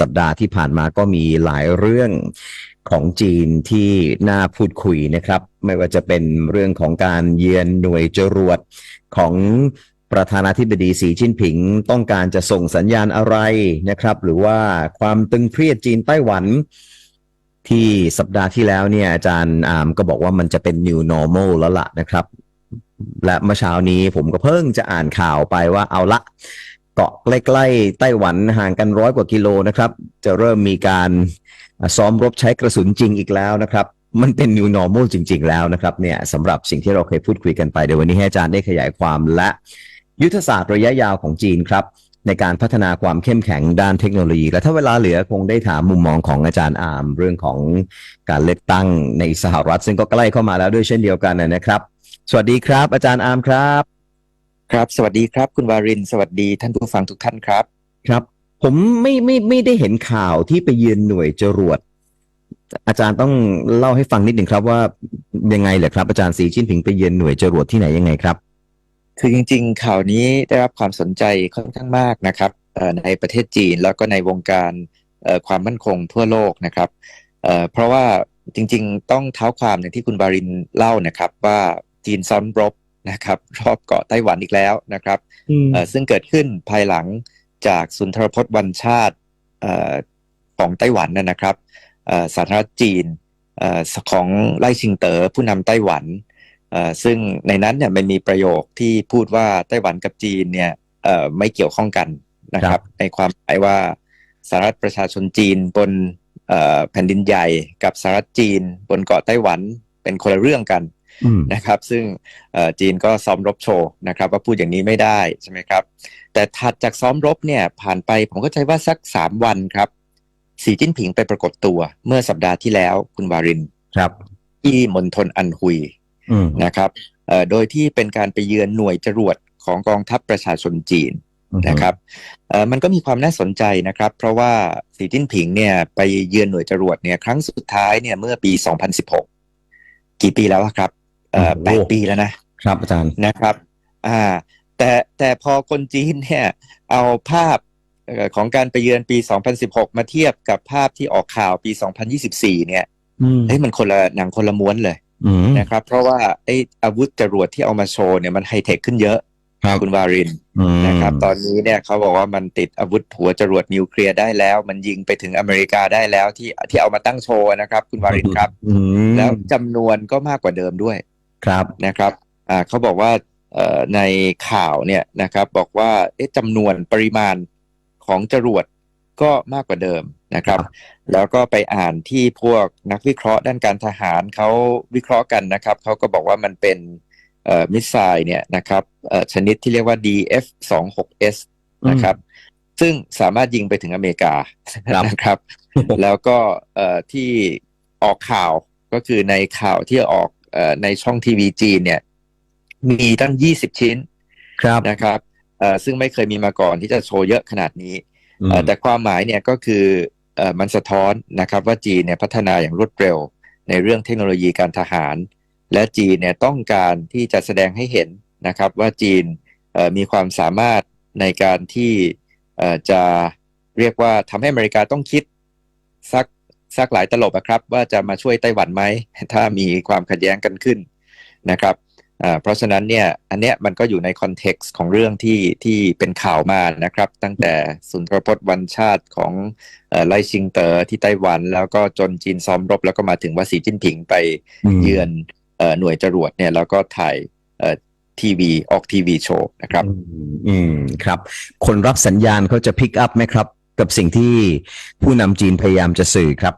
สัปดาห์ที่ผ่านมาก็มีหลายเรื่องของจีนที่น่าพูดคุยนะครับ ไม่ว่าจะเป็นเรื่องของการเยือนหน่วยจรวดของประธานาธิบดีสีจิ้นผิงต้องการจะส่งสัญญาณอะไรนะครับ หรือว่าความตึงเครียดจีนไต้หวันที่สัปดาห์ที่แล้วเนี่ยอาจารย์อามก็บอกว่ามันจะเป็น new normal แล้วล่ะนะครับ และเมื่อเช้านี้ผมก็เพิ่งจะอ่านข่าวไปว่าเอาละ เกาะใกล้ๆไต้หวันห่างกันร้อยกว่ากิโลนะครับ จะเริ่มมีการซ้อมรบใช้กระสุนจริงอีกแล้วนะครับ มันเป็น new normal จริง ๆ แล้วนะครับเนี่ยสำหรับสิ่งที่เราเคยพูดคุยกันไปเดี๋ยววันนี้ให้อาจารย์ได้ขยายความและยุทธศาสตร์ระยะยาวของจีนครับ ในการพัฒนาความเข้มแข็งด้านเทคโนโลยี และถ้าเวลาเหลือคงได้ถามมุมมองของอาจารย์อาร์มเรื่องของการเลือกตั้งในสหรัฐ ซึ่งก็ใกล้เข้ามาแล้วด้วยเช่นเดียวกันนะครับ สวัสดีครับ อาจารย์อาร์มครับ ครับ สวัสดีครับ คุณวาริน สวัสดีท่านผู้ฟังทุกท่านครับ ครับ ผมไม่ไม่ไม่ได้เห็นข่าวที่ไปเยือนหน่วยจรวด อาจารย์ต้องเล่าให้ฟังนิดหนึ่งครับว่ายังไงเหรอครับ อาจารย์สีจิ้นผิงไปเยือนหน่วยจรวดที่ไหนยังไงครับ คือจริง ๆ ข่าวนี้ได้รับความสนใจค่อนข้างมากนะครับเอ่อในประเทศจีนแล้วก็ในวงการเอ่อความมั่นคงทั่วโลกนะครับเอ่อเพราะว่าจริง ๆ ต้องเท้าความอย่างที่คุณบารินเล่านะครับ ว่าจีนซ้อมรบ นะครับรอบเกาะไต้หวันอีกแล้วนะครับเอ่อซึ่งเกิดขึ้นภายหลังจากสุนทรพจน์วันชาติเอ่อของไต้หวันนะนะครับเอ่อสาธารณรัฐจีนเอ่อของไล่ชิงเตอ๋อผู้นำไต้หวันเอ่อซึ่งในนั้นเนี่ยมันมีประโยคที่พูดว่าไต้หวันกับจีนเนี่ยเอ่อไม่เกี่ยวข้องกันนะคครัรับบในความหมายว่าสหรัฐประชาชนจีนบนเอ่อแผ่นดินใหญ่ กับสหรัฐจีนบนเกาะไต้หวันเป็นคนละเรื่องกันอืม นะครับ ซึ่งเอ่อจีนก็ซ้อมรบโชว์นะครับ ว่าพูดอย่างนี้ไม่ได้ใช่ไหมครับ แต่ถัดจากซ้อมรบเนี่ยผ่านไปผมก็ใจว่าสักสามวันครับ สีจิ้นผิงไปปรากฏตัวเมื่อสัปดาห์ที่แล้วคุณวารินครับที่มณฑลอันฮุยอืมนะครับเอ่อโดยที่เป็นการไปเยือนหน่วยจรวดของกองทัพประชาชนจีนนะครับเอ่อมันก็มีความน่าสนใจนะครับ เพราะว่าสีจิ้นผิงเนี่ยไปเยือนหน่วยจรวดเนี่ยครั้งสุดท้ายเนี่ยเมื่อปี 2016 กี่ปีแล้วอะครับเอ่อ แปดปีแล้วนะครับอาจารย์นะครับอ่าแต่แต่พอคนจีนเนี่ยเอาภาพเอ่อของการไปเยือนปี 2016 มาเทียบกับภาพที่ออกข่าวปี 2024 เนี่ยอืมเฮ้ยมันคนละหนังคนละม้วนเลยอืมนะครับ เพราะว่าไอ้อาวุธจรวดที่เอามาโชว์เนี่ยมันไฮเทคขึ้นเยอะครับคุณวารินอืมนะครับ ตอนนี้เนี่ยเขาบอกว่ามันติดอาวุธหัวจรวดนิวเคลียร์ได้แล้ว มันยิงไปถึงอเมริกาได้แล้วที่ที่เอามาตั้งโชว์นะครับ คุณวารินครับอืมแล้วจำนวนก็มากกว่าเดิมด้วย ครับนะครับอ่าเขาบอกว่าเอ่อในข่าวเนี่ยนะครับบอกว่าเอ๊ะจำนวนปริมาณของจรวดก็มากกว่าเดิมนะครับ แล้วก็ไปอ่านที่พวกนักวิเคราะห์ด้านการทหารเขาวิเคราะห์กันนะครับเขาก็บอกว่ามันเป็นเอ่อมิสไซล์เนี่ยนะครับเอ่อชนิดที่เรียกว่า DF-26S นะครับ ซึ่งสามารถยิงไปถึงอเมริกาครับนะครับ แล้วก็เอ่อที่ออกข่าวก็คือในข่าวที่ออกเอ่อ ในช่องทีวีจีนเนี่ย มีตั้ง20ชิ้นครับนะครับเอ่อซึ่งไม่เคยมีมาก่อนที่จะโชว์เยอะขนาดนี้อืมเอ่อแต่ความหมายเนี่ยก็คือเอ่อมันสะท้อนนะครับว่าจีนเนี่ยพัฒนาอย่างรวดเร็ว ในเรื่องเทคโนโลยีการทหาร และจีนเนี่ยต้องการที่จะแสดงให้เห็นนะครับ ว่าจีนเอ่อมีความสามารถในการที่เอ่อจะเรียกว่าทำให้อเมริกาต้องคิดสัก สักหลายตลบอะครับ ว่าจะมาช่วยไต้หวันไหม ถ้ามีความขัดแย้งกันขึ้นนะครับอ่าเพราะฉะนั้นเนี่ยอันเนี้ยมันก็อยู่ในคอนเท็กซ์ของเรื่องที่ที่เป็นข่าวมานะครับ ตั้งแต่สุนทรพจน์วันชาติของเอ่อไล่ชิงเตอ๋อที่ไต้หวัน แล้วก็จนจีนซ้อมรบ แล้วก็มาถึงว่าสีจิ้นผิงไปมเยือนเอ่อหน่วยจรวดเนี่ยแล้วก็ถ่ายเอ่อทีวีออกทีวีโชว์นะครับอืมอืมครับ คนรับสัญญาณเขาจะพิกอัพไหมครับ กับสิ่งที่ผู้นำจีนพยายามจะสื่อครับ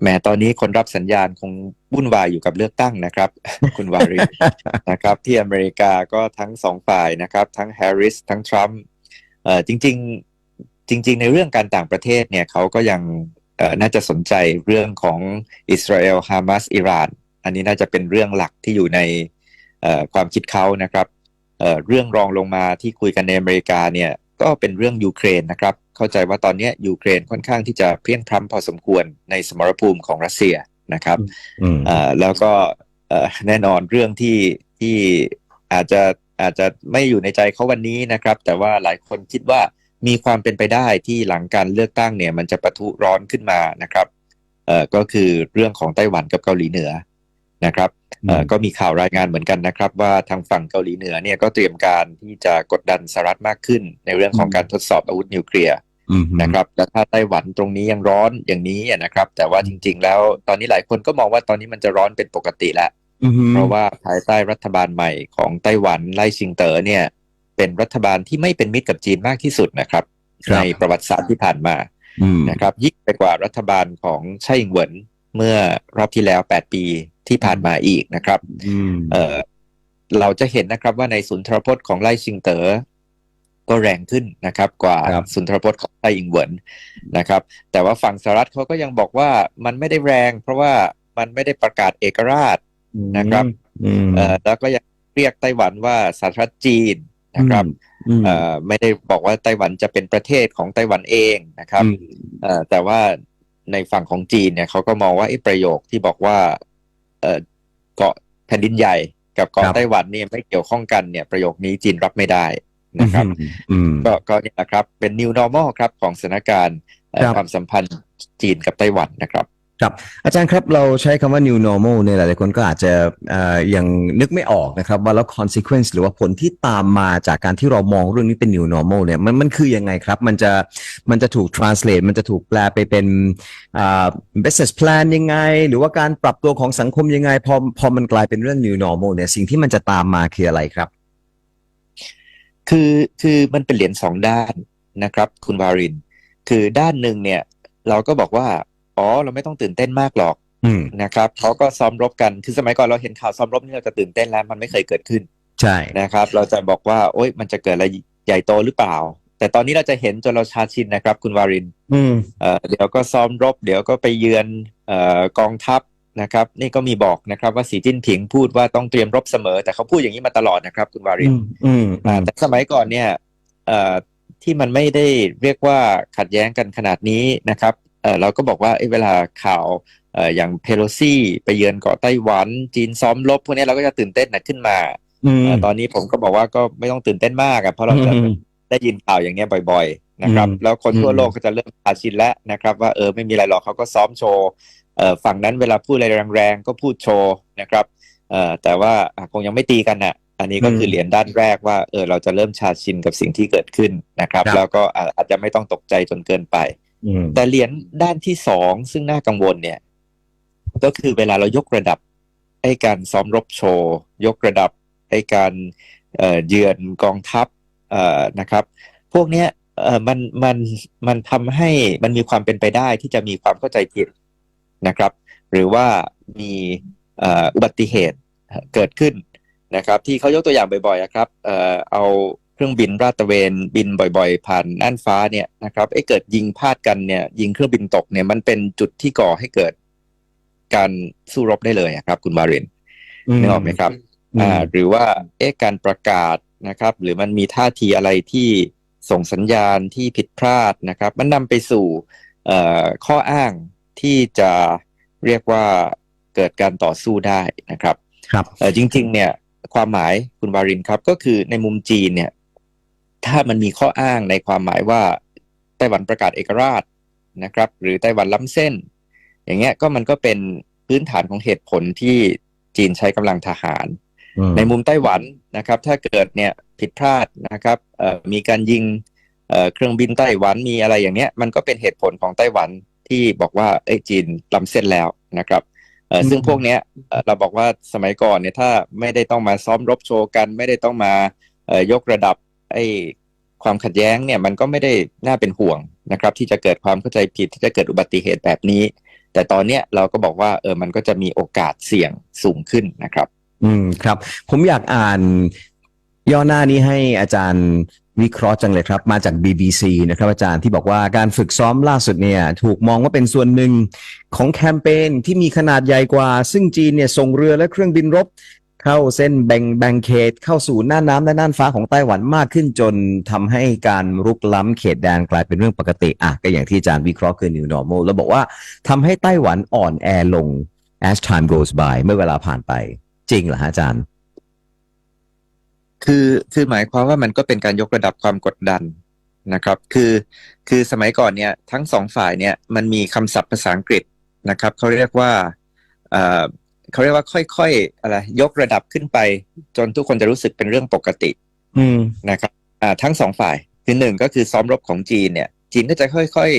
แหมตอนนี้คนรับสัญญาณคงวุ่นวายอยู่กับเลือกตั้งนะครับ คุณวารินะครับ ที่อเมริกาก็ทั้งสองฝ่ายนะครับ ทั้งแฮร์ริสทั้งทรัมป์เอ่อจริง ๆ จริง ๆ ในเรื่องการต่างประเทศเนี่ยเขาก็ยังเอ่อน่าจะสนใจเรื่องของอิสราเอลฮามาสอิหร่าน อันนี้น่าจะเป็นเรื่องหลักที่อยู่ในความคิดเขานะครับเอ่อเรื่องรองลงมาที่คุยกันในอเมริกาเนี่ย ก็เป็นเรื่องยูเครนนะครับ เข้าใจว่าตอนเนี้ยยูเครนค่อนข้างที่จะเพลียงพล้ำพอสมควรในสมรภูมิของรัสเซียนะครับอืมเอ่อแล้วก็เอ่อแน่นอนเรื่องที่ที่อาจจะอาจจะไม่อยู่ในใจเขาวันนี้นะครับ แต่ว่าหลายคนคิดว่ามีความเป็นไปได้ที่หลังการเลือกตั้งเนี่ย มันจะปะทุร้อนขึ้นมานะครับเอ่อก็คือเรื่องของไต้หวันกับเกาหลีเหนือนะครับเอ่ออืม ก็มีข่าวรายงานเหมือนกันนะครับ ว่าทางฝั่งเกาหลีเหนือเนี่ยก็เตรียมการที่จะกดดันสหรัฐมากขึ้น ในเรื่องของการทดสอบอาวุธนิวเคลียร์อืมนะครับแล้วถ้าไต้หวันตรงนี้ยังร้อนอย่างนี้อะนะครับ แต่ว่าจริง ๆ แล้วตอนนี้หลายคนก็มองว่าตอนนี้มันจะร้อนเป็นปกติแล้วอืมเพราะว่าภายใต้รัฐบาลใหม่ของไต้หวันไล่ซิงเต๋อเนี่ยเป็นรัฐบาลที่ไม่เป็นมิตรกับจีนมากที่สุดนะครับครับในประวัติศาสตร์ที่ผ่านมาอืมนะครับยิ่งไปกว่ารัฐบาลของไช่อิงเหวินเมื่อรอบที่แล้ว 8 ปี ที่ผ่านมาอีกนะครับอืมเอ่อเราจะเห็นนะครับว่าในสุนทรพจน์ของไล่ซิงเต๋อก็แรงขึ้นนะครับ กว่าครับสุนทรพจน์ของไต้อิงเหวินนะครับ แต่ว่าฝั่งสหรัฐเขาก็ยังบอกว่ามันไม่ได้แรง เพราะว่ามันไม่ได้ประกาศเอกราชนะครับอืมเอ่อแล้วก็ยังเรียกไต้หวันว่าสาธารณรัฐจีนนะครับอืมเอ่อไม่ได้บอกว่าไต้หวันจะเป็นประเทศของไต้หวันเองนะครับอืมเอ่อแต่ว่าในฝั่งของจีนเนี่ยเขาก็มองว่าไอ้ประโยคที่บอกว่า เอ่อเกาะแผ่นดินใหญ่กับเกาะครับไต้หวันเนี่ยไม่เกี่ยวข้องกันเนี่ยประโยคนี้จีนรับไม่ได้นะครับอืมก็ก็เนี่ยนะครับเป็น new normal ครับของสถานการณ์เอ่อครับความสัมพันธ์จีนกับไต้หวันนะครับ ครับอาจารย์ครับเราใช้คำว่า new normal เนี่ยหลายๆคนก็อาจจะยังนึกไม่ออกนะครับ ว่าแล้ว consequence หรือว่าผลที่ตามมาจากการที่เรามองเรื่องนี้เป็น new normal เนี่ยมันมันคือยังไงครับ มันจะมันจะถูก translate มันจะถูกแปลไปเป็น business plan ยังไง หรือว่าการปรับตัวของสังคมยังไง พอพอมันกลายเป็นเรื่อง new normal เนี่ยสิ่งที่มันจะตามมาคืออะไรครับ คือคือมันเป็นเหรียญสองด้านนะครับ คุณวาริน คือด้านหนึ่งเนี่ย เราก็บอกว่า อ๋อ เราไม่ต้องตื่นเต้นมากหรอกอืมนะครับเขาก็ซ้อมรบกันคือสมัยก่อนเราเห็นข่าวซ้อมรบนี่เราจะตื่นเต้นแล้วมันไม่เคยเกิดขึ้น ใช่นะครับ เราจะบอกว่า โอ๊ยมันจะเกิดอะไรใหญ่โตหรือเปล่า แต่ตอนนี้เราจะเห็นจนเราชาชินนะครับ คุณวารินอืมเอ่อเดี๋ยวก็ซ้อมรบ เดี๋ยวก็ไปเยือนเอ่อกองทัพนะครับ นี่ก็มีบอกนะครับว่าสีจิ้นผิงพูดว่าต้องเตรียมรบเสมอ แต่เขาพูดอย่างนี้มาตลอดนะครับ คุณวาริอืนมอืมอือ่ามแต่สมัยก่อนเนี่ยเอ่อที่มันไม่ได้เรียกว่าขัดแย้งกันขนาดนี้นะครับ เอ่อเราก็บอกว่าเอ้ยเวลาข่าวเอ่ออย่างเพโลซี่ไปเยือนเกาะไต้หวัน จีนซ้อมรบพวกนี้เราก็จะตื่นเต้นหนักขึ้นมาอืมเอ่อตอนนี้ผมก็บอกว่าก็ไม่ต้องตื่นเต้นมากอะเพราะเราจะอืมได้ยินข่าวอย่างเงี้ยบ่อย ๆ นะครับอืมแล้วคนอืมทั่วโลกก็จะเริ่มอาชินแล้วนะครับ ว่าเออไม่มีอะไรหรอกเขาก็ซ้อมโชว์เอ่อฝั่งนั้นเวลาพูดอะไรแรงๆก็พูดโชว์นะครับเอ่อแต่ว่าอะคงยังไม่ตีกันน่ะอันนี้ก็คือเหรียญด้านแรกว่าเออเราจะเริ่มชาชินกับสิ่งที่เกิดขึ้นนะครับครับแล้วก็อะอาจจะไม่ต้องตกใจจนเกินไปอืม แต่เหรียญด้านที่สองซึ่งน่ากังวลเนี่ย ก็คือเวลาเรายกระดับไอ้การซ้อมรบโชว์ ยกระดับไอ้การเยือนกองทัพนะครับ พวกเนี้ยมันมันมันทำให้มันมีความเป็นไปได้ที่จะมีความเข้าใจผิดนะครับ หรือว่ามีอุบัติเหตุเกิดขึ้นนะครับ ที่เขายกตัวอย่างบ่อยๆอะครับเอา ครื่องบินราดตระเวนบินบ่อยๆ ผ่านน่านฟ้าเนี่ยนะครับไอ้เกิดยิงพลาดกันเนี่ย ยิงเครื่องบินตกเนี่ยมันเป็นจุดที่ก่อให้เกิดการสู้รบได้เลยอะครับ คุณบารินนึกออกไหมครับอ่าหรือว่าเอ๊ะการประกาศนะครับ หรือมันมีท่าทีอะไรที่ส่งสัญญาณที่ผิดพลาดนะครับ มันนำไปสู่เอ่อข้ออ้างที่จะเรียกว่าเกิดการต่อสู้ได้นะครับ ครับเออจริง ๆ เนี่ย ความหมายคุณวารินครับ ก็คือในมุมจีนเนี่ย ถ้ามันมีข้ออ้างในความหมายว่าไต้หวันประกาศเอกราชนะครับ หรือไต้หวันล้ำเส้น อย่างเงี้ยก็มันก็เป็นพื้นฐานของเหตุผลที่จีนใช้กำลังทหารอืมในมุมไต้หวันนะครับ ถ้าเกิดเนี่ยผิดพลาดนะครับเอ่อมีการยิงเอ่อเครื่องบินไต้หวันมีอะไรอย่างเนี้ยมันก็เป็นเหตุผลของไต้หวันที่บอกว่าเอ้ยจีนล้ำเส้นแล้วนะครับเอ่อซึ่งพวกเนี้ยเอ่อเราบอกว่าสมัยก่อนเนี่ยถ้าไม่ได้ต้องมาซ้อมรบโชว์กัน ไม่ได้ต้องมาเอ่อยกระดับ ไอ้ความขัดแย้งเนี่ยมันก็ไม่ได้น่าเป็นห่วงนะครับ ที่จะเกิดความเข้าใจผิดที่จะเกิดอุบัติเหตุแบบนี้ แต่ตอนเนี้ยเราก็บอกว่าเออมันก็จะมีโอกาสเสี่ยงสูงขึ้นนะครับ อืมครับ ผมอยากอ่านย่อหน้านี้ให้อาจารย์วิเคราะห์จังเลยครับ มาจาก BBC นะครับ อาจารย์ที่บอกว่าการฝึกซ้อมล่าสุดเนี่ย ถูกมองว่าเป็นส่วนหนึ่งของแคมเปญที่มีขนาดใหญ่กว่า ซึ่งจีนเนี่ยส่งเรือและเครื่องบินรบ เข้าเส้นแบ่งแบ่งเขตเข้าสู่หน่าน้ำและน่านฟ้าของไต้หวันมากขึ้นจนทำให้การรุกล้ำเขตแดนกลายเป็นเรื่องปกติอะก็อย่างที่อาจารย์วิเคราะห์คือ new normal แล้วบอกว่าทำให้ไต้หวันอ่อนแอลง as time goes by เมื่อเวลาผ่านไป จริงเหรอฮะอาจารย์ คือคือหมายความว่ามันก็เป็นการยกระดับความกดดันนะครับ คือคือสมัยก่อนเนี่ยทั้งสองฝ่ายเนี่ยมันมีคำศัพท์ภาษาอังกฤษนะครับเขาเรียกว่า เขาเรียกว่าค่อยๆอะไรยกระดับขึ้นไป จนทุกคนจะรู้สึกเป็นเรื่องปกติ อืมนะครับอ่าทั้งสองฝ่าย คือหนึ่งก็คือซ้อมรบของจีนเนี่ย จีนก็จะค่อย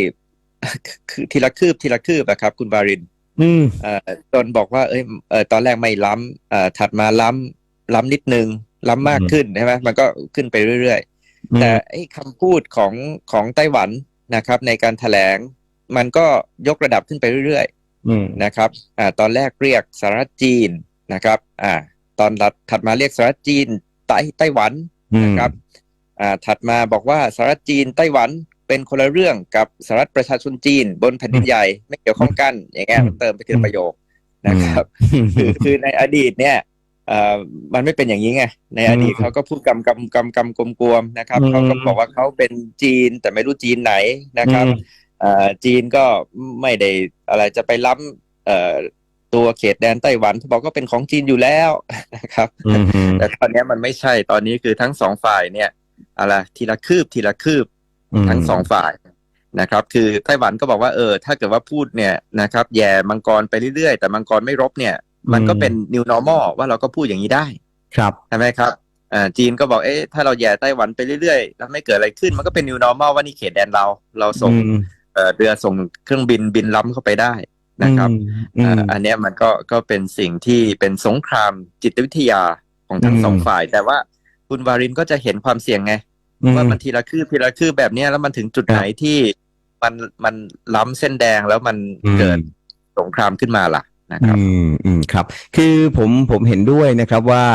ๆคือทีละคืบทีละคืบอะครับ คุณบาริน อืมเอ่อจนบอกว่าเอ้ยเอ่อตอนแรกไม่ล้ำเอ่อถัดมาล้ำล้ำนิดนึง ล้ำมากอืมขึ้นใช่ไหมมันก็ขึ้นไปเรื่อยๆ แต่ไอ้คำพูดของของไต้หวันนะครับ ในการแถลง มันก็ยกระดับขึ้นไปเรื่อยอืมๆ นะครับอ่าตอนแรกเรียกสหรัฐจีนนะครับอ่าตอนถัดมาเรียกสหรัฐจีนไต้ไต้หวันนะครับอ่าถัดมาบอกว่าสหรัฐจีนไต้หวันเป็นคนละเรื่องกับสหรัฐประชาชนจีน บนแผ่นดินใหญ่ไม่เกี่ยวข้องกัน อย่างเงี้ยอืมมันเติมไปทีละประโยคนะครับอืมคือคือในอดีตเนี่ยเอ่อมันไม่เป็นอย่างนี้ไง ในอดีตอืมเขาก็พูดกำกำกำกำกลมกวมๆนะครับอืมเขาก็บอกว่าเขาเป็นจีนแต่ไม่รู้จีนไหนนะครับเอ่อ จีนก็ไม่ได้อะไรจะไปล้ำเอ่อตัวเขตแดนไต้หวันเขาบอกก็เป็นของจีนอยู่แล้วนะครับอืมอืมแต่ตอนเนี้ยมันไม่ใช่ตอนนี้คือทั้งสองฝ่ายเนี่ยอะไรทีละคืบทีละคืบทั้งสองฝ่ายนะครับ คือไต้หวันก็บอกว่าเออ ถ้าเกิดว่าพูดเนี่ยนะครับ แย่มังกรไปเรื่อยๆ แต่มังกรไม่รบเนี่ย มันก็เป็น new normal ว่าเราก็พูดอย่างนี้ได้ ครับใช่ไหมครับอ่าจีนก็บอกเอ๊ะถ้าเราแย่ไต้หวันไปเรื่อยๆ แล้วไม่เกิดอะไรขึ้นมันก็เป็น new normal ว่านี่เขตแดนเรา เราส่งอืม เอ่อเรือส่งเครื่องบินบินล้ำเข้าไปได้นะครับอืมอ่าอันเนี้ยมันก็ก็เป็นสิ่งที่เป็นสงครามจิตวิทยาของทั้งอืมสองฝ่าย แต่ว่าคุณวารินก็จะเห็นความเสี่ยงไงว่ามันทีละคืบทีละคืบแบบเนี้ยแล้วมันถึงจุดครับไหนที่มันมันล้ำเส้นแดงแล้วมันอืมเกิดสงครามขึ้นมาล่ะนะครับ อืมอืมครับ คือผมผมเห็นด้วยนะครับว่า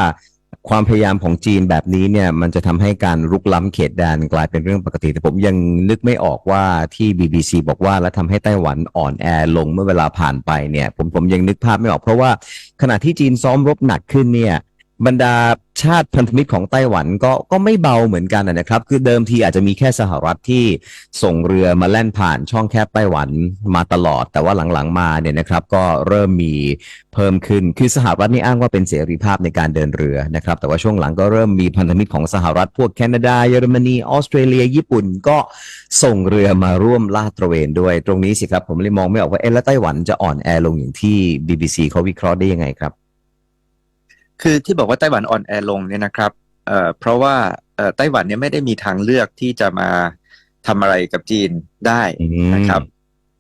ความพยายามของจีนแบบนี้เนี่ยมันจะทำให้การรุกล้ำเขตแดนกลายเป็นเรื่องปกติแต่ผมยังนึกไม่ออกว่าที่ BBC บอกว่าแล้วทำให้ไต้หวันอ่อนแอลงเมื่อเวลาผ่านไปเนี่ย ผมผมยังนึกภาพไม่ออกเพราะว่าขณะที่จีนซ้อมรบหนักขึ้นเนี่ย บรรดาชาติพันธมิตรของไต้หวันก็ก็ไม่เบาเหมือนกันนะครับ คือเดิมทีอาจจะมีแค่สหรัฐที่ส่งเรือมาแล่นผ่านช่องแคบไต้หวันมาตลอด แต่ว่าหลังๆมาเนี่ยนะครับ ก็เริ่มมีเพิ่มขึ้นคือสหรัฐนี่อ้างว่าเป็นเสรีภาพในการเดินเรือนะครับ แต่ว่าช่วงหลังก็เริ่มมีพันธมิตรของสหรัฐพวกแคนาดาเยอรมนีออสเตรเลีย ญี่ปุ่นก็ส่งเรือมาร่วมลาดตระเวนด้วย ตรงนี้สิครับผมเลยมองไม่ออกว่าเอ๊ะแล้วไต้หวันจะอ่อนแอลงอย่างที่ BBC เขาวิเคราะห์ได้ยังไงครับ คือที่บอกว่าไต้หวันอ่อนแอลงเนี่ยนะครับเอ่อเพราะว่าเอ่อไต้หวันเนี่ยไม่ได้มีทางเลือกที่จะมาทำอะไรกับจีนได้นะครับ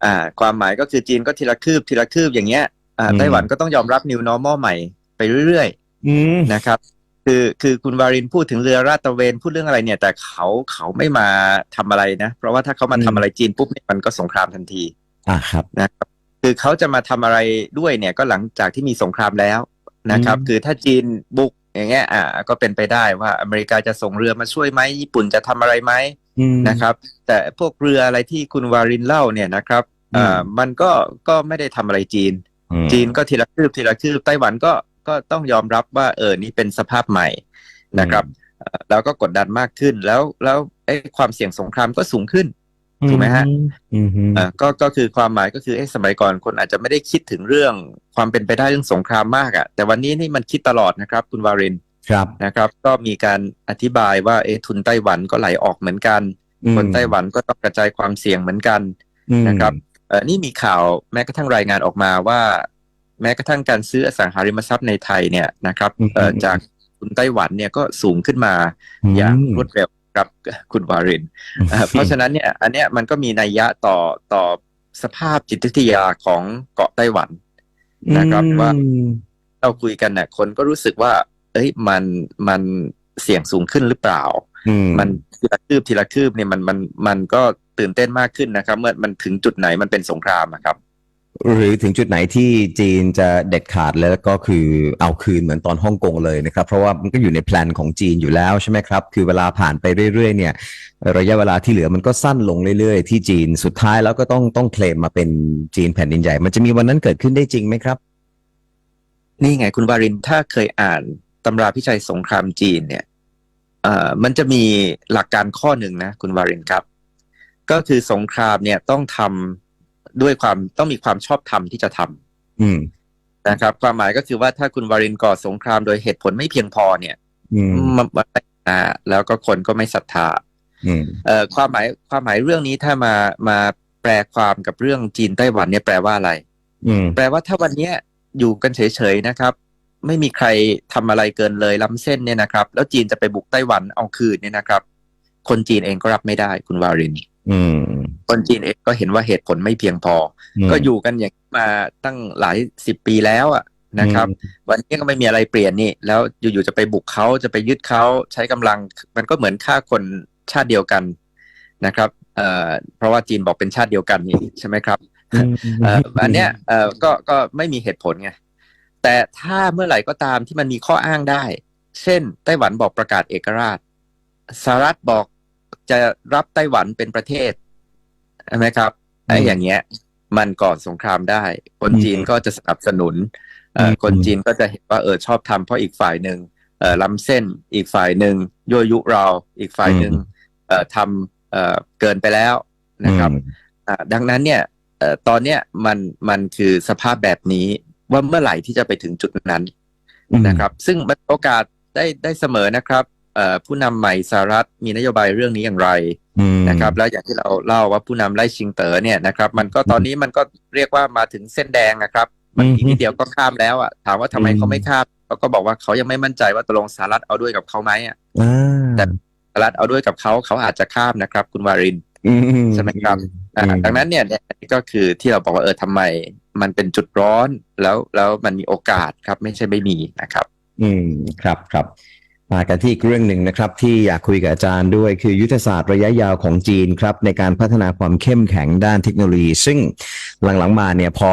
อ่าความหมายก็คือจีนก็ทีละคืบทีละคืบอย่างเงี้ยอ่าอืมไต้หวันก็ต้องยอมรับ new normal ใหม่ไปเรื่อยอืมๆนะครับคือคือคุณวารินพูดถึงเรือราดตระเวนพูดเรื่องอะไรเนี่ย แต่เขาเขาไม่มาทำอะไรนะ เพราะว่าถ้าเขามาอืมทำอะไรจีนปุ๊บเนี่ยมันก็สงครามทันที อ่าครับนะครับ คือเขาจะมาทำอะไรด้วยเนี่ยก็หลังจากที่มีสงครามแล้ว นะครับอืมคือถ้าจีนบุกอย่างเงี้ยอ่าก็เป็นไปได้ว่าอเมริกาจะส่งเรือมาช่วยไหมญี่ปุ่นจะทำอะไรไหมอืมนะครับ แต่พวกเรืออะไรที่คุณวารินเล่าเนี่ยนะครับอืมอ่ามันก็ก็ไม่ได้ทำอะไรจีนอืมจีนก็ทีละคืบทีละคืบไต้หวันก็ก็ต้องยอมรับว่าเออนี่เป็นสภาพใหม่นะครับเอ่อแล้วก็กดดันมากขึ้นแล้วแล้วไอ้ความเสี่ยงสงครามก็สูงขึ้น ถูกไหมฮะอืมอืมอ่าก็ก็คือความหมายก็คือไอ้สมัยก่อนคนอาจจะไม่ได้คิดถึงเรื่องความเป็นไปได้เรื่องสงครามมากอะ่ะ แต่วันนี้นี่มันคิดตลอดนะครับ คุณวารินครับนะครับ ก็มีการอธิบายว่าเอะทุนไต้หวันก็ไหลออกเหมือนกัน คนไต้หวันก็ต้องกระจายความเสี่ยงเหมือนกันอืมนะครับเออนี่มีข่าวแม้กระทั่งรายงานออกมาว่า แม้กระทั่งการซื้ออสังหาริมทรัพย์ในไทยเนี่ยนะครับเออจากทุนไต้หวันเนี่ยก็สูงขึ้นมาอย่างรวดเร็ว ครับคุณวารินเอ่อเพราะฉะนั้นเนี่ยอันเนี้ยมันก็มีนัยยะต่อต่อสภาพจิตวิทยาของเกาะไต้หวันนะครับว่าเราคุยกันเนี่ยคนก็รู้สึกว่า เอ้ยมันมันเสี่ยงสูงขึ้นหรือเปล่าอืมมันทีละคืบทีละคืบเนี่ยมันมันมันก็ตื่นเต้นมากขึ้นนะครับ เมื่อมันถึงจุดไหนมันเป็นสงครามอะครับ หรือถึงจุดไหนที่จีนจะเด็ดขาดแล้วก็คือเอาคืนเหมือนตอนฮ่องกงเลยนะครับ เพราะว่ามันก็อยู่ในแพลนของจีนอยู่แล้วใช่ไหมครับ คือเวลาผ่านไปเรื่อยๆเนี่ยระยะเวลาที่เหลือมันก็สั้นลงเรื่อยๆ ที่จีนสุดท้ายแล้วก็ต้องต้องเคลมมาเป็นจีนแผ่นดินใหญ่ มันจะมีวันนั้นเกิดขึ้นได้จริงไหมครับ นี่ไงคุณวารินถ้าเคยอ่านตำราพิชัยสงครามจีนเนี่ยเอ่อมันจะมีหลักการข้อหนึ่งนะ คุณวารินครับ ก็คือสงครามเนี่ยต้องทำ ด้วยความต้องมีความชอบธรรมที่จะทำอืมนะครับ ความหมายก็คือว่าถ้าคุณวารินก่อสงครามโดยเหตุผลไม่เพียงพอเนี่ยอืมมันมันไม่ชนะแล้วก็คนก็ไม่ศรัทธาอืมเอ่อความหมายความหมายเรื่องนี้ถ้ามามาแปลความกับเรื่องจีนไต้หวันเนี่ยแปลว่าอะไรอืมแปลว่าถ้าวันเนี้ยอยู่กันเฉยๆนะครับ ไม่มีใครทำอะไรเกินเลยล้ำเส้นเนี่ยนะครับ แล้วจีนจะไปบุกไต้หวันเอาคืนเนี่ยนะครับ คนจีนเองก็รับไม่ได้คุณวารินอืม คนจีนเองก็เห็นว่าเหตุผลไม่เพียงพออมก็อยู่กันอย่างนี้มาตั้งหลายสิบปีแล้วอะนะครับ วันนี้ก็ไม่มีอะไรเปลี่ยนนี่ แล้วอยู่ๆจะไปบุกเขาจะไปยึดเขาใช้กำลัง มันก็เหมือนฆ่าคนชาติเดียวกันนะครับเอ่อเพราะว่าจีนบอกเป็นชาติเดียวกันนี่ใช่ไหมครับอืมเอ่ออันเนี้ยเอ่อก็ก็ไม่มีเหตุผลไงแต่ถ้าเมื่อไหร่ก็ตามที่มันมีข้ออ้างได้ เช่น ไต้หวันบอกประกาศเอกราชสหรัฐบอก จะรับไต้หวันเป็นประเทศใช่ไหมครับไอ้อย่างเงี้ย มันก่อสงครามได้ คนจีนก็จะสนับสนุนเอ่อคนจีนก็จะเห็นว่าเออชอบทำเพราะอีกฝ่ายหนึ่งเอ่อล้ำเส้นอีกฝ่ายหนึ่งยั่วยุเราอีกฝ่ายหนึ่งเอ่อทำเอ่อเกินไปแล้วนะครับอ่าดังนั้นเนี่ยเอ่อตอนเนี้ยมันมันคือสภาพแบบนี้ว่าเมื่อไหร่ที่จะไปถึงจุดนั้นอืมนะครับ ซึ่งมันโอกาสได้ได้เสมอนะครับเอ่อ ผู้นำใหม่สหรัฐมีนโยบายเรื่องนี้อย่างไรอืมนะครับ แล้วอย่างที่เราเล่าว่าผู้นำไล่ชิงเต๋อเนี่ยนะครับ มันก็ตอนนี้มันก็เรียกว่ามาถึงเส้นแดงนะครับ มันอีกนิดเดียวก็ข้ามแล้วอะถามว่าทำไมเขาไม่ข้ามเขาก็บอกว่าเขายังไม่มั่นใจว่าตกลงสหรัฐเอาด้วยกับเขาไหมอะอ่าแต่สหรัฐเอาด้วยกับเขาเขาอาจจะข้ามนะครับ คุณวารินอืมใช่ไหมครับอ่าอืมดังนั้นเนี่ยเนี่ยก็คือที่เราบอกว่าเออทำไมมันเป็นจุดร้อนแล้วแล้วมันมีโอกาสครับ ไม่ใช่ไม่มีนะครับ อืมครับครับ มากันที่อีกเรื่องหนึ่งนะครับ ที่อยากคุยกับอาจารย์ด้วยคือยุทธศาสตร์ระยะยาวของจีนครับ ในการพัฒนาความเข้มแข็งด้านเทคโนโลยี ซึ่งหลังๆมาเนี่ยพอ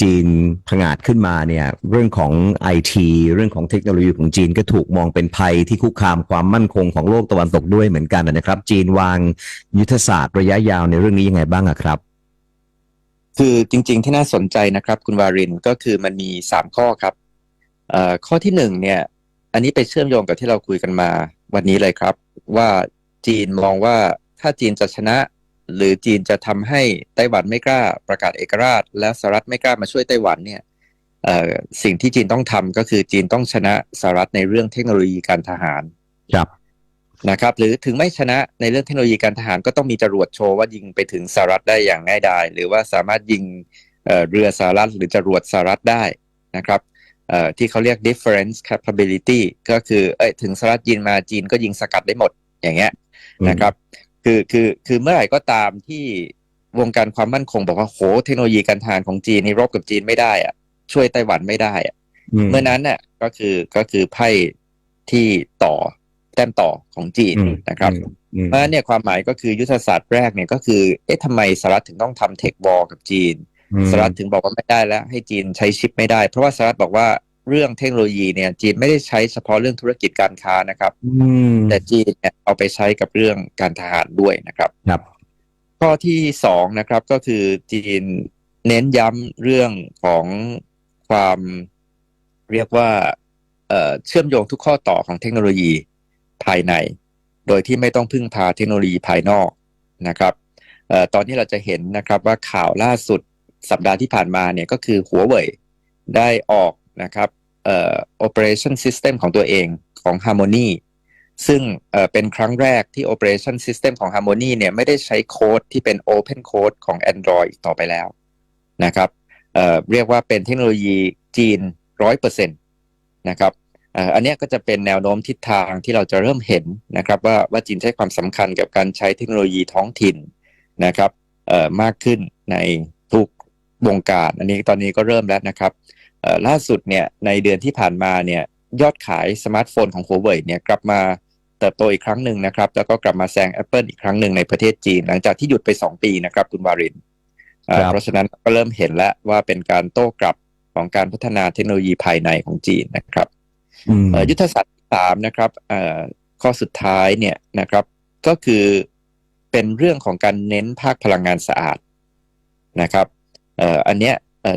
จีนผงาดขึ้นมาเนี่ยเรื่องของไอทีเรื่องของเทคโนโลยีของจีนก็ถูกมองเป็นภัยที่คุกคามความมั่นคงของโลกตะวันตกด้วยเหมือนกันนะครับ จีนวางยุทธศาสตร์ระยะยาวในเรื่องนี้ยังไงบ้างครับ คือจริง ๆ ที่น่าสนใจนะครับ คุณวารินก็คือมันมีสามข้อครับข้อที่หนึ่งเนี่ย อันนี้ไปเชื่อมโยงกับที่เราคุยกันมาวันนี้เลยครับ ว่าจีนมองว่าถ้าจีนจะชนะ หรือจีนจะทำให้ไต้หวันไม่กล้าประกาศเอกราช และสหรัฐไม่กล้ามาช่วยไต้หวันเนี่ยเอ่อสิ่งที่จีนต้องทำก็คือจีนต้องชนะสหรัฐในเรื่องเทคโนโลยีการทหารครับนะครับ หรือถึงไม่ชนะในเรื่องเทคโนโลยีการทหารก็ต้องมีจรวดโชว์ว่ายิงไปถึงสหรัฐได้อย่างง่ายดายหรือว่าสามารถยิงเอ่อเรือสหรัฐหรือจรวดสหรัฐได้นะครับเอ่อ ที่เขาเรียก difference capability ก็คือเอ้ยถึงสหรัฐยิงมาจีนก็ยิงสกัดได้หมดอย่างเงี้ยนะครับ คือคือคือเมื่อไหร่ก็ตามที่วงการความมั่นคงบอกว่าโหเทคโนโลยีการทหารของจีนนี่รบกับจีนไม่ได้อะช่วยไต้หวันไม่ได้อะเมื่อนั้นเนี่ยก็คือก็คือไพ่ที่ต่อแต้มต่อของจีนอืมนะครับอืมเพราะฉะนั้นเนี่ยความหมายก็คือยุทธศาสตร์แรกเนี่ยก็คือเอ๊ะทำไมสหรัฐถึงต้องทำเทควอลกับจีนอืม สหรัฐถึงบอกว่าไม่ได้แล้วให้จีนใช้ชิปไม่ได้ เพราะว่าสหรัฐบอกว่าเรื่องเทคโนโลยีเนี่ย จีนไม่ได้ใช้เฉพาะเรื่องธุรกิจการค้านะครับอืมแต่จีนเนี่ยเอาไปใช้กับเรื่องการทหารด้วยนะครับครับ ข้อที่สองนะครับก็คือจีนเน้นย้ำเรื่องของความเรียกว่าเอ่อเชื่อมโยงทุกข้อต่อของเทคโนโลยีภายใน โดยที่ไม่ต้องพึ่งพาเทคโนโลยีภายนอกนะครับเอ่อตอนนี้เราจะเห็นนะครับว่าข่าวล่าสุด สัปดาห์ที่ผ่านมาเนี่ยก็คือหัวเว่ยได้ออกนะครับเอ่อ operation system ของตัวเองของ Harmony ซึ่งเอ่อเป็นครั้งแรกที่ Operation System ของ Harmony เนี่ยไม่ได้ใช้โค้ดที่เป็น Open Code ของ Android อีกต่อไปแล้วนะครับเอ่อเรียกว่าเป็นเทคโนโลยีจีนร้อยเปอร์เซ็นต์นะครับอันนี้ก็จะเป็นแนวโน้มทิศทางที่เราจะเริ่มเห็นนะครับว่าว่าจีนให้ความสำคัญกับการใช้เทคโนโลยีท้องถิ่นนะครับมากขึ้นใน วงการ อันนี้ตอนนี้ก็เริ่มแล้วนะครับเอ่อล่าสุดเนี่ยในเดือนที่ผ่านมาเนี่ยยอดขายสมาร์ทโฟนของ Huawei เนี่ยกลับมาเติบโตอีกครั้งหนึ่งนะครับ แล้วก็กลับมาแซง Apple อีกครั้งหนึ่งในประเทศจีน หลังจากที่หยุดไป 2 ปีนะครับ คุณวารินอ่าครับเพราะฉะนั้นก็เริ่มเห็นแล้วว่าเป็นการโต้กลับของการพัฒนาเทคโนโลยีภายในของจีนนะครับอืมเอ่อยุทธศาสตร์ที่สามนะครับเอ่อข้อสุดท้ายเนี่ยนะครับ ก็คือเป็นเรื่องของการเน้นภาคพลังงานสะอาดนะครับเอันเนี้ย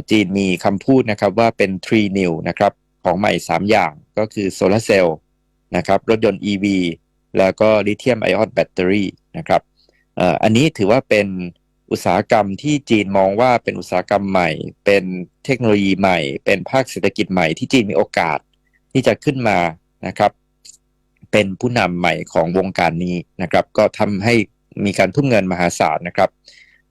จีนมีคำพูดนะครับว่าเป็น three new นะครับของใหม่ 3 อย่างก็คือโซลาร์เซลล์นะครับรถยนต์ EV แล้วก็ลิเธียมไอออนแบตเตอรี่นะครับอันนี้ถือว่าเป็นอุตสาหกรรมที่จีนมองว่าเป็นอุตสาหกรรมใหม่ เป็นเทคโนโลยีใหม่ เป็นภาคเศรษฐกิจใหม่ที่จีนมีโอกาสที่จะขึ้นมานะครับ เป็นผู้นำใหม่ของวงการนี้นะครับ ก็ทำให้มีการทุ่มเงินมหาศาลนะครับ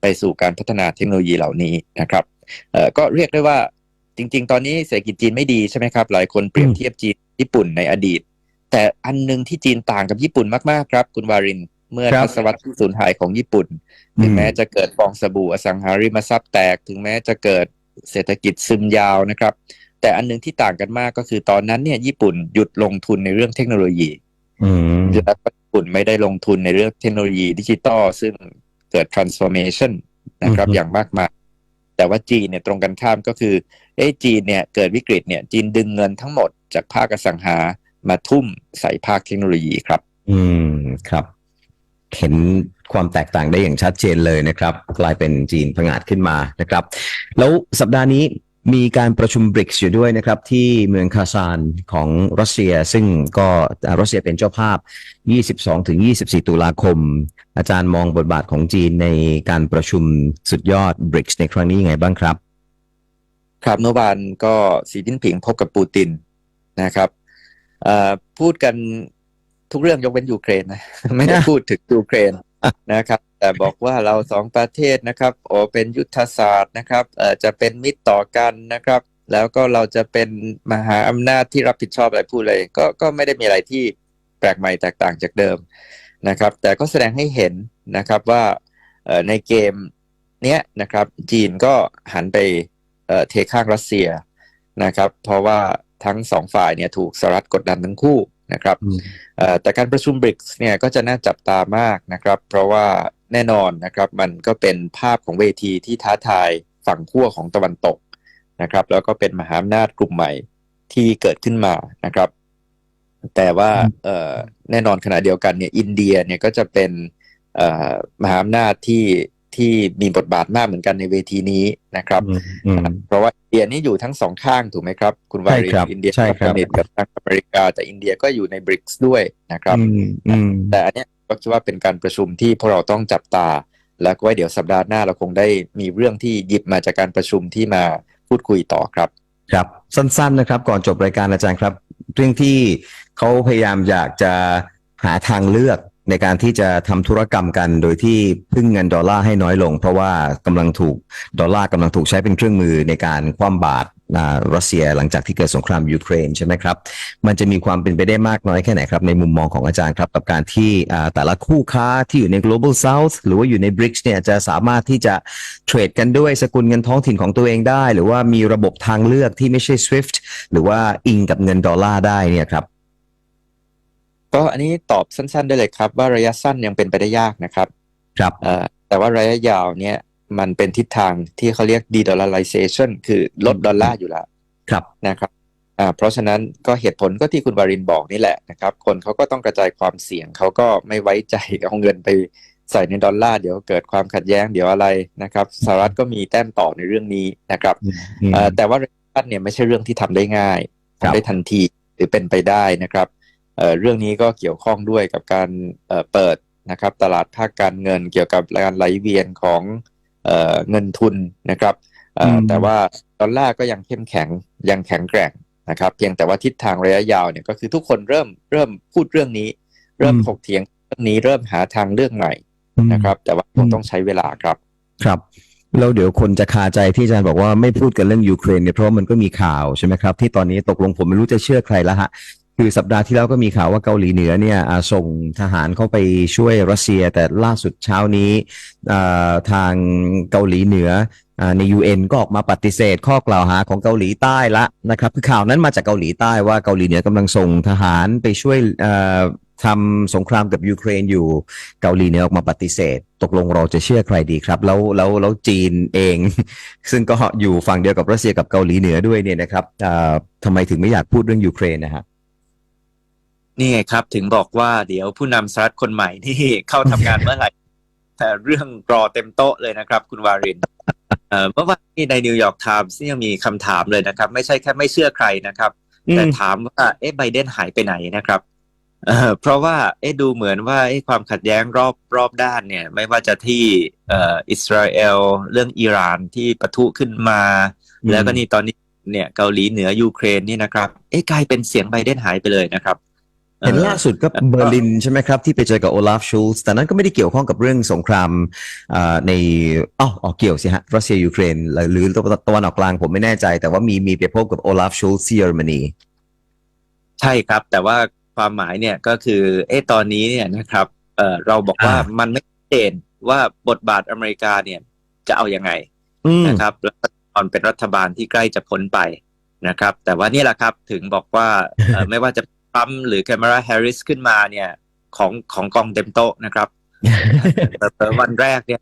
ไปสู่การพัฒนาเทคโนโลยีเหล่านี้นะครับเอ่อก็เรียกได้ว่าจริง ๆ ตอนนี้เศรษฐกิจจีนไม่ดีใช่ไหมครับ หลายคนเปรียบเทียบจีนญี่ปุ่นในอดีต แต่อันหนึงที่จีนต่างกับญี่ปุ่นมากๆครับคุณวารินเมื่อครับทศวรรษที่สูญหายของญี่ปุ่น ถึงแม้จะเกิดฟองสบู่อสังหาริมทรัพย์แตก ถึงแม้จะเกิดเศรษฐกิจซึมยาวนะครับ แต่อันหนึงที่ต่างกันมากก็คือตอนนั้นเนี่ยญี่ปุ่นหยุดลงทุนในเรื่องเทคโนโลยีอืมและญี่ปุ่นไม่ได้ลงทุนในเรื่องเทคโนโลยีดิจิตอลซึ่ง เกิด transformation นะครับอือฮึอย่างมากมายแต่ว่าจีนเนี่ยตรงกันข้ามก็คือเอ้จีนเนี่ยเกิดวิกฤตเนี่ยจีนดึงเงินทั้งหมดจากภาคอสังหามาทุ่มใส่ภาคเทคโนโลยีครับ อืมครับ เห็นความแตกต่างได้อย่างชัดเจนเลยนะครับ กลายเป็นจีนผงาดขึ้นมานะครับ แล้วสัปดาห์นี้ มีการประชุมบริกส์อยู่ด้วยนะครับ ที่เมืองคาซานของรัสเซีย ซึ่งก็รัสเซียเป็นเจ้าภาพ 22ถึง24 ตุลาคม อาจารย์มองบทบาทของจีนในการประชุมสุดยอดบริกส์ในครั้งนี้ยังไงบ้างครับ ครับเมื่อวานก็สีจิ้นผิงพบกับปูตินนะครับพูดกันทุกเรื่องยกเว้นยูเครนนะไม่ได้พูดถึงยูเครนนะครับ แต่บอกว่าเราสองประเทศนะครับโอเป็นยุทธศาสตร์นะครับเอ่อจะเป็นมิตรต่อกันนะครับ แล้วก็เราจะเป็นมหาอำนาจที่รับผิดชอบอะไรพูดเลยก็ก็ไม่ได้มีอะไรที่แปลกใหม่แตกต่างจากเดิมนะครับ แต่ก็แสดงให้เห็นนะครับว่าเอ่อในเกมเนี้ยนะครับจีนก็หันไปเอ่อเทข้างรัสเซียนะครับ เพราะว่าทั้งสองฝ่ายเนี่ยถูกสหรัฐกดดันทั้งคู่นะครับเอ่อแต่การประชุมบริกส์เนี่ยก็จะน่าจับตามากนะครับ เพราะว่า แน่นอนนะครับ มันก็เป็นภาพของเวทีที่ท้าทายฝั่งขั้วของตะวันตกนะครับ แล้วก็เป็นมหาอำนาจกลุ่มใหม่ที่เกิดขึ้นมานะครับ แต่ว่าเอ่อแน่นอนขณะเดียวกันเนี่ยอินเดียเนี่ยก็จะเป็นเอ่อมหาอำนาจที่ที่มีบทบาทมากเหมือนกันในเวทีนี้นะครับอืมอืมเพราะว่าอินเดียนี่อยู่ทั้งสองข้างถูกไหมครับ คุณวาใช่ริครับนอินเดียใช่ครับสนิทกับทางอเมริกา แต่อินเดียก็อยู่ในบริกส์ด้วยนะครับอืมอืมแต่อันเนี้ย ก็คิดว่าเป็นการประชุมที่พวกเราต้องจับตา แล้วก็เดี๋ยวสัปดาห์หน้าเราคงได้มีเรื่องที่หยิบมาจากการประชุมที่มาพูดคุยต่อครับ ครับสั้นๆนะครับ ก่อนจบรายการอาจารย์ครับ เรื่องที่เขาพยายามอยากจะหาทางเลือก ในการที่จะทำธุรกรรมกันโดยที่พึ่งเงินดอลลาร์ให้น้อยลง เพราะว่ากำลังถูกดอลลาร์กำลังถูกใช้เป็นเครื่องมือในการคว่ำบาตรรัสเซียหลังจากที่เกิดสงครามยูเครนใช่ไหมครับ มันจะมีความเป็นไปได้มากน้อยแค่ไหนครับ ในมุมมองของอาจารย์ครับ กับการที่แต่ละคู่ค้าที่อยู่ใน global south หรือว่าอยู่ใน BRICS เนี่ยจะสามารถที่จะเทรดกันด้วยสกุลเงินท้องถิ่นของตัวเองได้ หรือว่ามีระบบทางเลือกที่ไม่ใช่ SWIFT หรือว่าอิงกับเงินดอลลาร์ได้เนี่ยครับ ก็อันนี้ตอบสั้นๆได้เลยครับ ว่าระยะสั้นยังเป็นไปได้ยากนะครับ ครับเอ่อแต่ว่าระยะยาวเนี่ยมันเป็นทิศทางที่เขาเรียก de-dollarization คือลดดอลลาร์อยู่แล้วครับนะครับอ่าเพราะฉะนั้นก็เหตุผลก็ที่คุณวารินบอกนี่แหละนะครับ คนเขาก็ต้องกระจายความเสี่ยงเขาก็ไม่ไว้ใจเอาเงินไปใส่ในดอลลาร์เดี๋ยวเกิดความขัดแย้งเดี๋ยวอะไรนะครับสหรัฐก็มีแต้มต่อในเรื่องนี้นะครับอืมอืมเอ่อแต่ว่าระยะสั้นเนี่ยไม่ใช่เรื่องที่ทำได้ง่ายครับทำได้ทันทีหรือเป็นไปได้นะครับ เอ่อเรื่องนี้ก็เกี่ยวข้องด้วยกับการเอ่อเปิดนะครับตลาดภาคการเงินเกี่ยวกับการไหลเวียนของเอ่อเงินทุนนะครับเอ่ออมแต่ว่าดอลลาร์ก็ยังเข้มแข็งยังแข็งแกร่งนะครับ เพียงแต่ว่าทิศทางระยะยาวเนี่ยก็คือทุกคนเริ่มเริ่มพูดเรื่องนี้ เริ่มถกเถียงเรื่องนี้เริ่มหาทางเลือกใหม่นะครับ แต่ว่าคงต้องใช้เวลาครับครับแล้วเดี๋ยวคนจะคาใจที่อาจารย์บอกว่าไม่พูดกันเรื่องยูเครนเนี่ยเพราะว่ามันก็มีข่าวใช่ไหมครับ ที่ตอนนี้ตกลงผมไม่รู้จะเชื่อใครแล้วฮะ คือสัปดาห์ที่แล้วก็มีข่าวว่าเกาหลีเหนือเนี่ยส่งทหารเข้าไปช่วยรัสเซีย แต่ล่าสุดเช้านี้ทางเกาหลีเหนือใน UN ก็ออกมาปฏิเสธข้อกล่าวหาของเกาหลีใต้ละนะครับคือข่าวนั้นมาจากเกาหลีใต้ว่าเกาหลีเหนือกำลังส่งทหารไปช่วยทำสงครามกับยูเครนอยู่เกาหลีเหนือออกมาปฏิเสธ ตกลงเราจะเชื่อใครดีครับ แล้วแล้วแล้วจีนเอง ซึ่งก็อยู่ฝั่งเดียวกับรัสเซียกับเกาหลีเหนือด้วยเนี่ยนะครับอ่าทำไมถึงไม่อยากพูดเรื่องยูเครนนะฮะ นี่ไงครับ ถึงบอกว่าเดี๋ยวผู้นำสหรัฐคนใหม่ที่เข้าทำงานเมื่อไหร่แต่เรื่องรอเต็มโต๊ะเลยนะครับ คุณวารินเอ่อเมื่อวานนี้ในนิวยอร์กไทมส์ยังมีคำถามเลยนะครับ ไม่ใช่แค่ไม่เชื่อใครนะครับ แต่ถามว่าเอ๊ะไบเดนหายไปไหนนะครับเอ่อเพราะว่าเอ๊ะดูเหมือนว่าเอ๊ะความขัดแย้งรอบรอบด้านเนี่ย ไม่ว่าจะที่เอ่ออิสราเอลเรื่องอิหร่านที่ปะทุขึ้นมาอืมแล้วก็นี่ตอนนี้เนี่ยเกาหลีเหนือยูเครนนี่นะครับ เอ๊ะกลายเป็นเสียงไบเดนหายไปเลยนะครับ เห็นล่าสุดก็เบอร์ลินใช่ไหมครับ ที่ไปเจอกับโอลาฟชูลส์แต่นั้นก็ไม่ได้เกี่ยวข้องกับเรื่องสงครามอ่าในอ๋ออ๋อเกี่ยวสิฮะรัสเซียยูเครนหรือหรือตะวันออกกลางผมไม่แน่ใจ แต่ว่ามีมีไปพบกับโอลาฟชูลส์ที่เยอรมนีใช่ครับ แต่ว่าความหมายเนี่ยก็คือเอ๊ะตอนนี้เนี่ยนะครับเอ่อเราบอกว่าอ่ามัมันไม่ชัดเจนว่าบทบาทอเมริกาเนี่ยจะเอาอยัางไงอืมนะครับแล้วก็ตอนเป็นรัฐบาลที่ใกล้จะพ้นไปนะครับ แต่ว่านี่แหละครับถึงบอกว่าเอ่อไม่ว่าจะ ทรัมป์หรือแคม a ราแฮร์ริสขึ้นมาเนี่ย ของของกองเต็มโต๊ะนะครับแต่วันแรกเนี่ย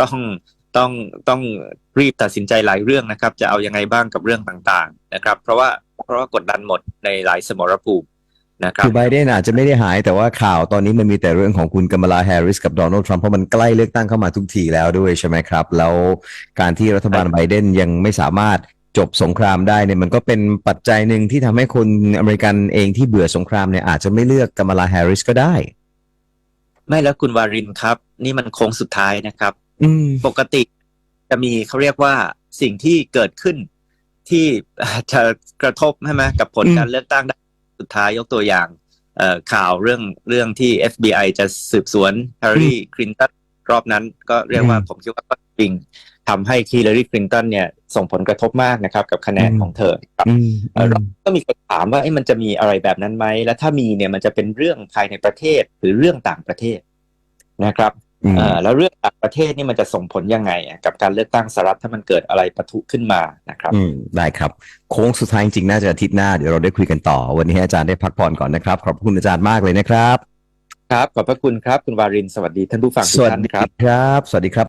ต้องต้องต้องรีบตัดสินใจหลายเรื่องนะครับ จะเอายังไงบ้างกับเรื่องต่างๆนะครับ เพราะว่าเพราะว่ากดดันหมดในหลายสมรภูมินะครับคือไบเดนอาจจะไม่ได้หายแต่ว่าข่าวตอนนี้มันมีแต่เรื่องของคุณกัมลาแฮร์ริสกับโดนัลด์ทรัมป์เพราะมันใกล้เลือกตั้งเข้ามาทุกทีแล้วด้วยใช่ไหมครับ แล้วการที่รัฐบาลใช่ไบเดนยังไม่สามารถ จบสงครามได้เนี่ยมันก็เป็นปัจจัยหนึ่งที่ทำให้คนอเมริกันเองที่เบื่อสงครามเนี่ยอาจจะไม่เลือกกัมลาแฮร์ริสก็ได้ ไม่แล้วคุณวารินครับ นี่มันโค้งสุดท้ายนะครับ อืมปกติจะมีเขาเรียกว่าสิ่งที่เกิดขึ้นที่จะกระทบใช่ไหมกับผลอืมการเลือกตั้งได้สุดท้ายยกตัวอย่างเอ่อข่าวเรื่องเรื่องที่ FBI จะสืบสวนฮ l รี่คลินตันรอบนั้นก็เรียกว่าผมคิดว่าก็จริง ทำให้ฮิลลารีคลินตันเนี่ยส่งผลกระทบมากนะครับ กับคะแนนของเธอครับอืมเอ่อเราก็มีคำถามว่าเอ๊ะมันจะมีอะไรแบบนั้นไหม และถ้ามีเนี่ยมันจะเป็นเรื่องภายในประเทศหรือเรื่องต่างประเทศนะครับอืมเอ่อแล้วเรื่องต่างประเทศนี่มันจะส่งผลยังไงอะกับการเลือกตั้งสหรัฐถ้ามันเกิดอะไรปะทุขึ้นมานะครับอืมได้ครับ โค้งสุดท้ายจริงๆน่าจะอาทิตย์หน้าเดี๋ยวเราได้คุยกันต่อ วันนี้ให้อาจารย์ได้พักผ่อนก่อนนะครับ ขอบคุณอาจารย์มากเลยนะครับ ครับขอบพระคุณครับคุณวารินสวัสดีท่านผู้ฟังทุสกวัสท่านดีครับ ครับ สวัสดีครับ